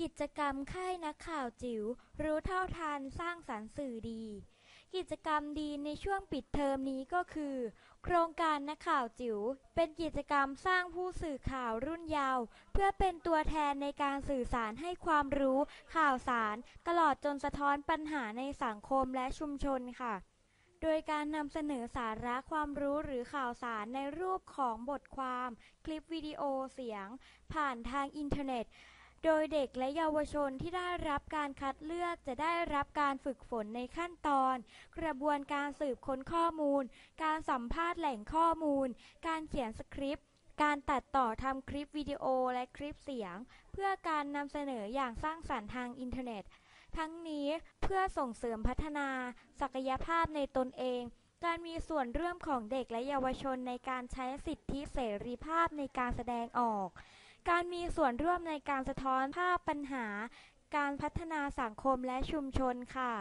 กิจกรรมค่ายนักข่าวจิ๋วรู้เท่าทันสร้างสรรค์สื่อดี กิจกรรมดีในช่วงปิดเทอมนี้ก็คือ โครงการนักข่าวจิ๋วเป็นกิจกรรมสร้างผู้สื่อข่าวรุ่นเยาว์เพื่อเป็นตัวแทนในการสื่อสารให้ความรู้ ข่าวสาร ตลอดจนสะท้อนปัญหาในสังคมและชุมชนค่ะโดยการนำเสนอสาระความรู้หรือข่าวสารในรูปของบทความ คลิปวิดีโอเสียง ผ่านทางอินเทอร์เน็ต โดยเด็กและเยาวชนที่ได้รับการคัดเลือกจะได้รับการฝึกฝนในขั้นตอน กระบวนการสืบค้นข้อมูล การสัมภาษณ์แหล่งข้อมูล การเขียนสคริปต์ การตัดต่อทำคลิปวิดีโอและคลิปเสียง เพื่อการนำเสนออย่างสร้างสรรค์ทางอินเทอร์เน็ต ทั้งนี้เพื่อส่งเสริมพัฒนา ศักยภาพในตนเอง การมีส่วนร่วมของเด็กและเยาวชนในการใช้สิทธิเสรีภาพในการแสดงออก การมีส่วนร่วมในการสะท้อนภาพปัญหา การพัฒนาสังคมและชุมชนค่ะ